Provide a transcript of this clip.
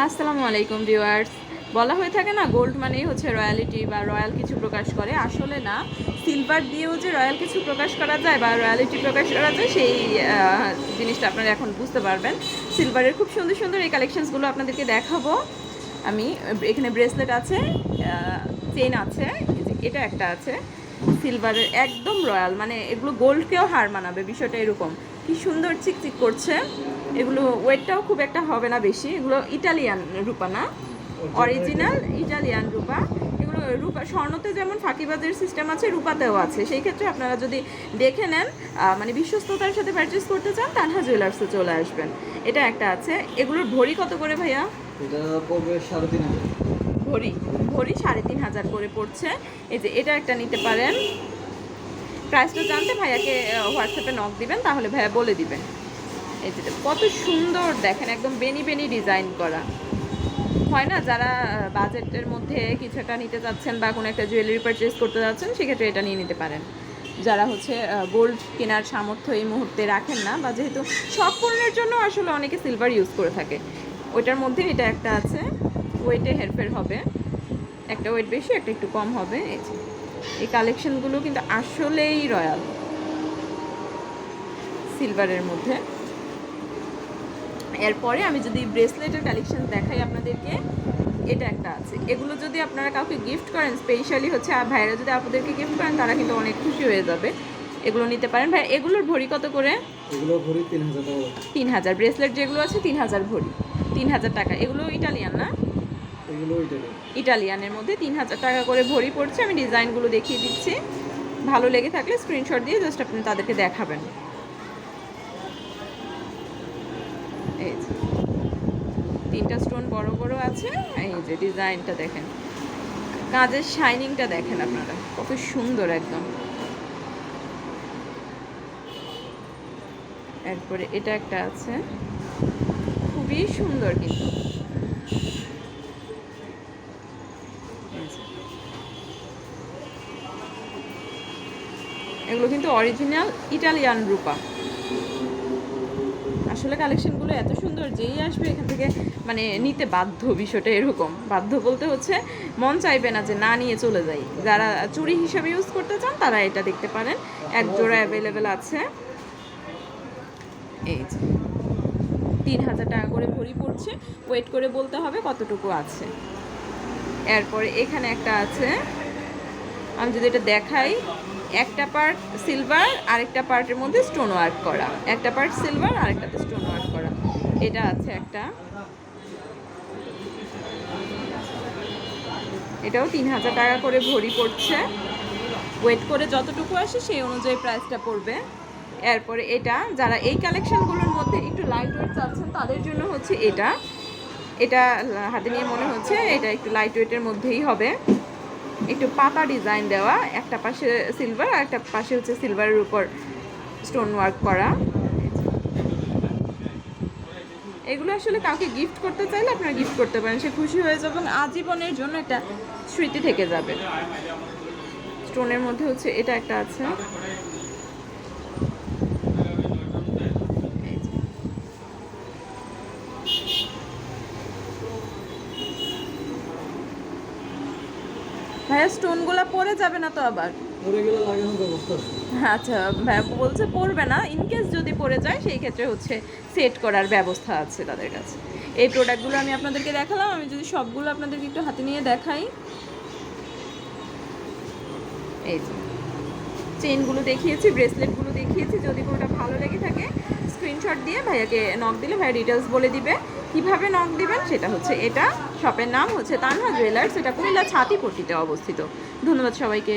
আসসালামু আলাইকুম ভিউয়ার্স। বলা হয়ে থাকে না গোল্ড মানেই হচ্ছে রয়্যালিটি বা রয়্যাল কিছু প্রকাশ করে। আসলে না সিলভার দিয়েও যে রয়্যাল কিছু প্রকাশ করা যায় বা রয়্যালিটি প্রকাশ করা যায়, সেই জিনিসটা আপনারা এখন বুঝতে পারবেন। সিলভারের খুব সুন্দর সুন্দর এই কালেকশনসগুলো আপনাদেরকে দেখাবো। আমি, এখানে ব্রেসলেট আছে চেন আছে এটা একটা আছে। সিলভারের একদম রয়্যাল মানে এগুলো গোল্ডকেও হার মানাবে, বিষয়টা এরকম। কি সুন্দর চিকচিক করছে। এগুলো ওয়েটটাও খুব একটা হবে না বেশি। এগুলো ইটালিয়ান রূপা না? অরিজিনাল ইটালিয়ান রূপা। এগুলো রূপা স্বর্ণতে যেমন ফাঁকিবাজের সিস্টেম আছে রূপাতেও আছে। সেই ক্ষেত্রে আপনারা যদি দেখে নেন মানে বিশ্বস্ততার সাথে পারচেস করতে চান তানহা জুয়েলার্সে চলে আসবেন। এটা একটা আছে। এগুলোর ভরি কত করে ভাইয়া? এটা পড়বে সাড়ে তিন হাজার। ভরি? ভরি সাড়ে তিন হাজার করে পড়ছে। এই যে এটা একটা নিতে পারেন। প্রাইসটা জানতে ভাইয়াকে হোয়াটসঅ্যাপে নক দিবেন তাহলে ভাইয়া বলে দিবেন। এই যে কত সুন্দর দেখেন, একদম বেনি বেনি ডিজাইন করা। হয় না, যারা বাজেটের মধ্যে কিছু একটা নিতে চাচ্ছেন বা কোনো একটা জুয়েলারি পারচেস করতে যাচ্ছেন সেক্ষেত্রে এটা নিয়ে নিতে পারেন। যারা হচ্ছে গোল্ড কেনার সামর্থ্য এই মুহূর্তে রাখেন না বা যেহেতু সব পণ্যের জন্য আসলে অনেকে সিলভার ইউজ করে থাকে। ওইটার মধ্যে এটা একটা আছে ওয়েটে হেরফের হবে। একটা ওয়েট বেশি, একটা একটু কম হবে। এই কালেকশনগুলো কিন্তু আসলেই রয়্যাল। সিলভারের মধ্যে। এরপরে আমি যদি ব্রেসলেটের কালেকশন দেখাই আপনাদেরকে এটা একটা আছে। এগুলো যদি আপনারা কাউকে গিফট করেন স্পেশালি হচ্ছে আর ভাইরা যদি আপনাদেরকে গিফট করেন তারা কিন্তু অনেক খুশি হয়ে যাবে। এগুলো নিতে পারেন। ভাই এগুলোর ভরি কত করে? এগুলো ভরি তিন হাজার তিন হাজার। ব্রেসলেট যেগুলো আছে তিন হাজার ভরি। তিন হাজার টাকা। এগুলো ইটালিয়ান না? এগুলো ইটালিয়ানের মধ্যে তিন হাজার টাকা করে ভরি পড়ছে। আমি ডিজাইনগুলো দেখিয়ে দিচ্ছি। ভালো লেগে থাকলে স্ক্রিনশট দিয়ে জাস্ট আপনি তাদেরকে দেখাবেন। এই যে। তিনটা স্টোন বড় বড় আছে, এই যে ডিজাইনটা দেখেন। কাজের শাইনিংটা দেখেন আপনারা, কত সুন্দর একদম। এরপরে এটা একটা আছে। খুবই সুন্দর কিন্তু। এগুলো কিন্তু অরিজিনাল ইটালিয়ান রূপা। আসলে কালেকশনগুলো এত সুন্দর যেই আসবে এখান থেকে মানে নিতে বাধ্য বিষয়টা এরকম। বাধ্য বলতে হচ্ছে, মন চাইবে না যে না নিয়ে চলে যাই। যারা চুরি হিসাবে ইউজ করতে চান, তারা এটা দেখতে পারেন। এক জোড়া অ্যাভেলেবেল আছে। এই যে, তিন হাজার টাকা করে ভরি পড়ছে। ওয়েট করে বলতে হবে কতটুকু আছে। এরপরে এখানে একটা আছে। আমি যদি এটা দেখাই, একটা পার্ট সিলভার আরেকটা পার্টের মধ্যে স্টোন ওয়ার্ক করা। একটা পার্ট সিলভার আরেকটাতে স্টোন ওয়ার্ক করা। এটা আছে একটা। এটাও তিন হাজার টাকা করে ভরি পড়ছে। ওয়েট করে যতটুকু আসে, সেই অনুযায়ী প্রাইসটা পড়বে। এরপরে এটা, যারা এই কালেকশানগুলোর মধ্যে একটু লাইট ওয়েট চাচ্ছেন, তাদের জন্য হচ্ছে এটা। এটা হাতে নিয়ে মনে হচ্ছে, এটা একটু লাইট ওয়েটের মধ্যেই হবে। একটু পাতা ডিজাইন দেওয়া, একটা পাশে সিলভার আর একটা পাশে হচ্ছে সিলভারের উপর স্টোন ওয়ার্ক করা। এগুলো আসলে কাউকে গিফট করতে চাইলে আপনারা গিফট করতে পারেন। সে খুশি হয়ে যাবেন আজীবনের জন্য একটা স্মৃতি থেকে যাবে। স্টোনের মধ্যে হচ্ছে এটা একটা আছে। ভাইয়া স্টোনগুলো পড়ে যাবে না তো আবার? পরে গেলে লাগানোর ব্যবস্থা। আছে আচ্ছা ভাইয়া বলছে পড়বে না ইনকেস যদি পড়ে যায় সেই ক্ষেত্রে হচ্ছে সেট করার ব্যবস্থা আছে তাদের কাছে। এই প্রোডাক্টগুলো আমি আপনাদেরকে দেখালাম আমি যদি সবগুলো আপনাদেরকে একটু হাতে নিয়ে দেখাই। এই যে চেনগুলো দেখিয়েছি ব্রেসলেটগুলো দেখিয়েছি যদি কোনোটা ভালো লেগে থাকে স্ক্রিনশট দিয়ে ভাইয়াকে নক দিলে ভাইয়া ডিটেলস বলে দিবে। কীভাবে নক দিবেন সেটা হচ্ছে এটা শপের নাম হচ্ছে তানহা জুয়েলার্স এটা কুমিল্লা ছাতিপট্টিতে অবস্থিত। ধন্যবাদ সবাইকে।